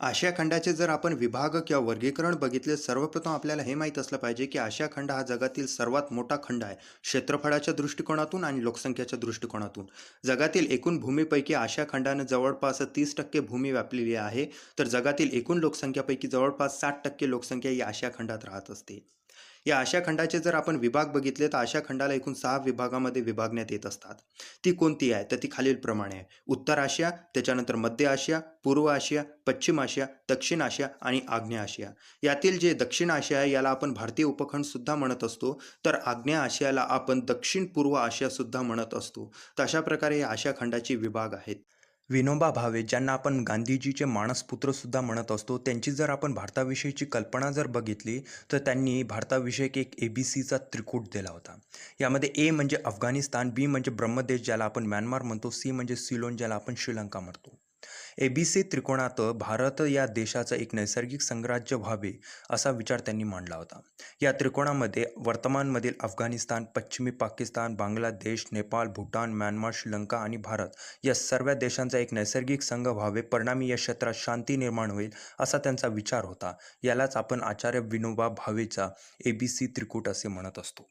आशिया खंडाचे जर आपण विभाग किंवा वर्गीकरण बघितले सर्वप्रथम आपल्याला हे माहीत असलं पाहिजे की आशिया खंड हा जगातील सर्वात मोठा खंड आहे क्षेत्रफळाच्या दृष्टिकोनातून आणि लोकसंख्येच्या दृष्टिकोनातून. जगातील एकूण भूमीपैकी आशिया खंडानं जवळपास तीस टक्के भूमी व्यापलेली आहे तर जगातील एकूण लोकसंख्येपैकी जवळपास साठ टक्के लोकसंख्या ही आशिया खंडात राहत असते. या आशिया खंडाचे जर आपण विभाग बघितले तर आशा खंडाला एकूण सहा विभागामध्ये विभागण्यात येत असतात. ती कोणती आहे? तर ती खालीलप्रमाणे आहे. उत्तर आशिया त्याच्यानंतर मध्य आशिया पूर्व आशिया पश्चिम आशिया दक्षिण आशिया आणि आग्नेय आशिया. यातील जे दक्षिण आशिया आहे याला आपण भारतीय उपखंड सुद्धा म्हणत असतो. तर आग्नेय आशियाला आपण दक्षिण पूर्व आशिया सुद्धा म्हणत असतो. तर अशा प्रकारे या आशिया खंडाचे विभाग आहेत. विनोबा भावे ज्यांना आपण गांधीजीचे माणसपुत्रसुद्धा म्हणत असतो त्यांची जर आपण भारताविषयीची कल्पना जर बघितली तर त्यांनी भारताविषयक एक ए बी सीचा त्रिकूट दिला होता. यामध्ये ए म्हणजे अफगाणिस्तान बी म्हणजे ब्रह्मदेश ज्याला आपण म्यानमार म्हणतो सी म्हणजे सिलोन ज्याला आपण श्रीलंका म्हणतो. ए बी सी त्रिकोणात भारत या देशाचं एक नैसर्गिक संघराज्य व्हावे असा विचार त्यांनी मांडला होता. या त्रिकोणामध्ये वर्तमानमधील अफगाणिस्तान पश्चिमी पाकिस्तान बांगलादेश नेपाळ भूटान म्यानमार श्रीलंका आणि भारत या सर्व देशांचा एक नैसर्गिक संघ व्हावे परिणामी या क्षेत्रात शांती निर्माण होईल असा त्यांचा विचार होता. यालाच आपण आचार्य विनोबा भावेचा ए बी सी त्रिकूट असे म्हणत असतो.